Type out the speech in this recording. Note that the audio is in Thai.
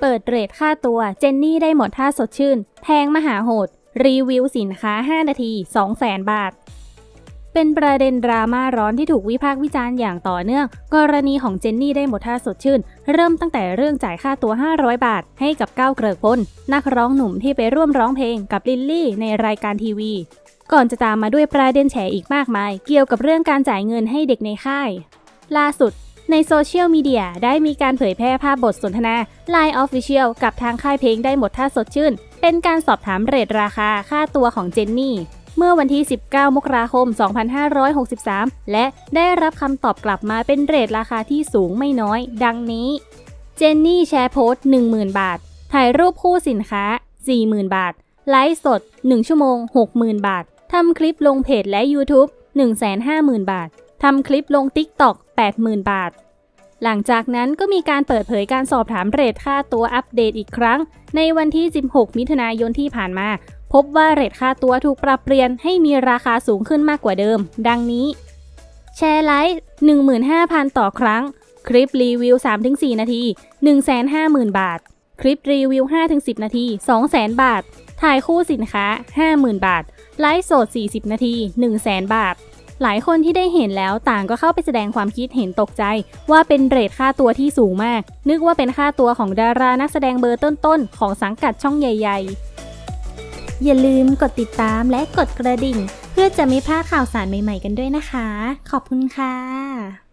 เปิดเรทค่าตัวเจนนี่ได้หมดท่าสดชื่น แพงมหาโหด รีวิวสินค้า 5 นาที 200,000 บาท เป็นประเด็นดราม่าร้อนที่ถูกวิพากษ์วิจารณ์อย่างต่อเนื่อง กรณีของเจนนี่ได้หมดท่าสดชื่น เริ่มตั้งแต่เรื่องจ่ายค่าตัว 500 บาท ให้กับก้าวเกริกพลนักร้องหนุ่มที่ไปร่วมร้องเพลงกับลิลลี่ในรายการทีวี ก่อนจะตามมาด้วยประเด็นแฉอีกมากมาย เกี่ยวกับเรื่องการจ่ายเงินให้เด็กในค่าย ล่าสุด ในโซเชียลมีเดียได้มีการเผยแพร่ภาพบทสนทนา Line Official กับทางค่ายเพลงได้หมดท่าสดชื่น เป็นการสอบถามเรทราคาค่าตัวของเจนนี่ เมื่อวันที่ 19 มกราคม 2563 และได้รับคำตอบกลับมาเป็นเรทราคาที่สูงไม่น้อย ดังนี้ เจนนี่แชร์โพสต์ 10,000 บาท ถ่ายรูปคู่สินค้า 40,000 บาท ไลฟ์สด 1 ชั่วโมง 60,000 บาท ทำคลิปลงเพจและ YouTube 150,000 บาท ทำคลิปลง TikTok 80,000 บาท หลังจากนั้นก็มีการเปิดเผยการสอบถามเรทค่าตัวอัปเดตอีกครั้ง ในวันที่ 16 มิถุนายนที่ผ่านมา พบว่าเรทค่าตัวถูกปรับเปลี่ยนให้มีราคาสูงขึ้นมากกว่าเดิม ดังนี้ แชร์ไลฟ์15,000 ต่อครั้ง คลิปรีวิว 3-4 นาที 150,000 บาท คลิปรีวิว 5-10 นาที 200,000 บาท ถ่ายคู่สินค้า 50,000 บาท ไลฟ์สด 40 นาที 100,000 บาท หลายคนที่ได้เห็นแล้วต่างก็เข้าไปแสดงความคิดเห็นตกใจ ว่าเป็นเรทค่าตัวที่สูงมาก นึกว่าเป็นค่าตัวของดารานักแสดงเบอร์ต้นๆ ของสังกัดช่องใหญ่ ๆ อย่าลืมกดติดตามและกดกระดิ่ง เพื่อจะไม่พลาดข่าวสารใหม่ ๆ กันด้วยนะคะ ขอบคุณค่ะ